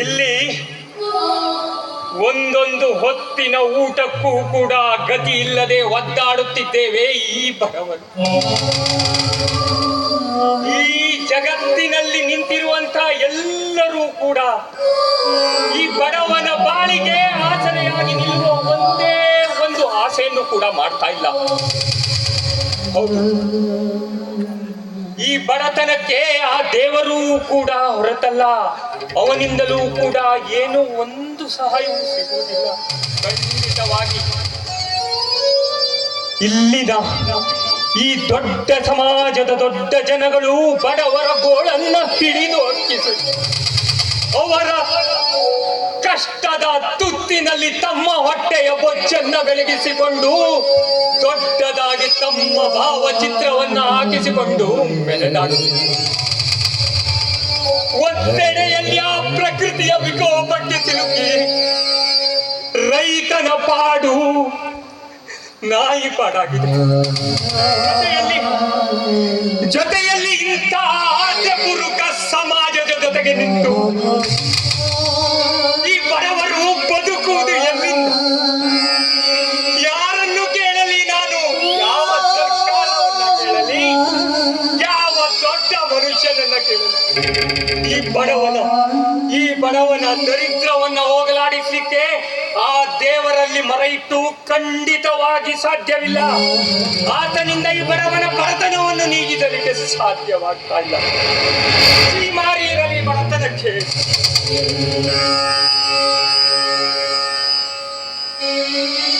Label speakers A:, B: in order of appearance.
A: ಇಲ್ಲಿ ಒಂದೊಂದು ಹೊತ್ತಿನ ಊಟಕ್ಕೂ ಕೂಡ ಗತಿ ಇಲ್ಲದೆ ಒದ್ದಾಡುತ್ತಿದ್ದೇವೆ ಈ ಭಗವಂತ ಈ ಜಗತ್ತಿನಲ್ಲಿ ನಿಂತಿರುವಂತ ಎಲ್ಲರೂ ಕೂಡ ಈ ಬಡವನ ಬಾಳಿಗೆ ಆಸರೆಯಾಗಿ ನಿಲ್ಲುವ ಒಂದೇ ಒಂದು ಆಸೆಯನ್ನು ಕೂಡ ಮಾಡ್ತಾ ಇಲ್ಲ. ಈ ಬಡತನಕ್ಕೆ ಆ ದೇವರೂ ಕೂಡ ಹೊರತಲ್ಲ. ಅವನಿಂದಲೂ ಕೂಡ ಏನು ಒಂದು ಸಹಾಯವೂ ಸಿಗುವುದಿಲ್ಲ. ಖಂಡಿತವಾಗಿ. ಇಲ್ಲಿನ ಈ ದೊಡ್ಡ ಸಮಾಜದ ದೊಡ್ಡ ಜನಗಳು ಬಡವರ ಗೋಳನ್ನ ಹಿಡಿದು ಅಕ್ಕಿಸಿ ಅವರ ಕಷ್ಟದ ತುತ್ತಿನಲ್ಲಿ ತಮ್ಮ ಹೊಟ್ಟೆಯ ಬೊಚ್ಚನ್ನ ಬೆಳಗಿಸಿಕೊಂಡು ಭಾವಚಿತ್ರವನ್ನ ಹಾಕಿಸಿಕೊಂಡು ಮೆರೆದಾಡುತ್ತಿದ್ದಾರೆ ಒಂದೆಡೆಯಲ್ಲಿ ಆ ಪ್ರಕೃತಿಯ ವಿಕೋಪಕ್ಕೆ ಸಿಲುಕಿ ರೈತನ ಪಾಡು ನಾಯಿ ಪಾಡಾಗಿದೆ. ಜೊತೆಯಲ್ಲಿ ಜೊತೆಯಲ್ಲಿ ಇಂಥ ಪುರುಕ ಸಮಾಜದ ಜೊತೆಗೆ ನಿಂತು ಯಾವ ದೊಡ್ಡ ಮನುಷ್ಯನನ್ನ ಕೇಳಿದ ಈ ಬಡವನ ಈ ಬಡವನ ದರಿದ್ರವನ್ನ ಹೋಗಲಾಡಿಸಲಿಕ್ಕೆ ಆ ದೇವರಲ್ಲಿ ಮರೆಯಿಟ್ಟು ಖಂಡಿತವಾಗಿ ಸಾಧ್ಯವಿಲ್ಲ. ಆತನಿಂದ ಈ ಬಡವನ ಬಡತನವನ್ನು ನೀಗಿಸಲಿಕ್ಕೆ ಸಾಧ್ಯವಾಗ್ತಾ ಇಲ್ಲ. ಶ್ರೀಮಾರಿ ಇರಲಿ ಬಡತನಕ್ಕೆ Thank.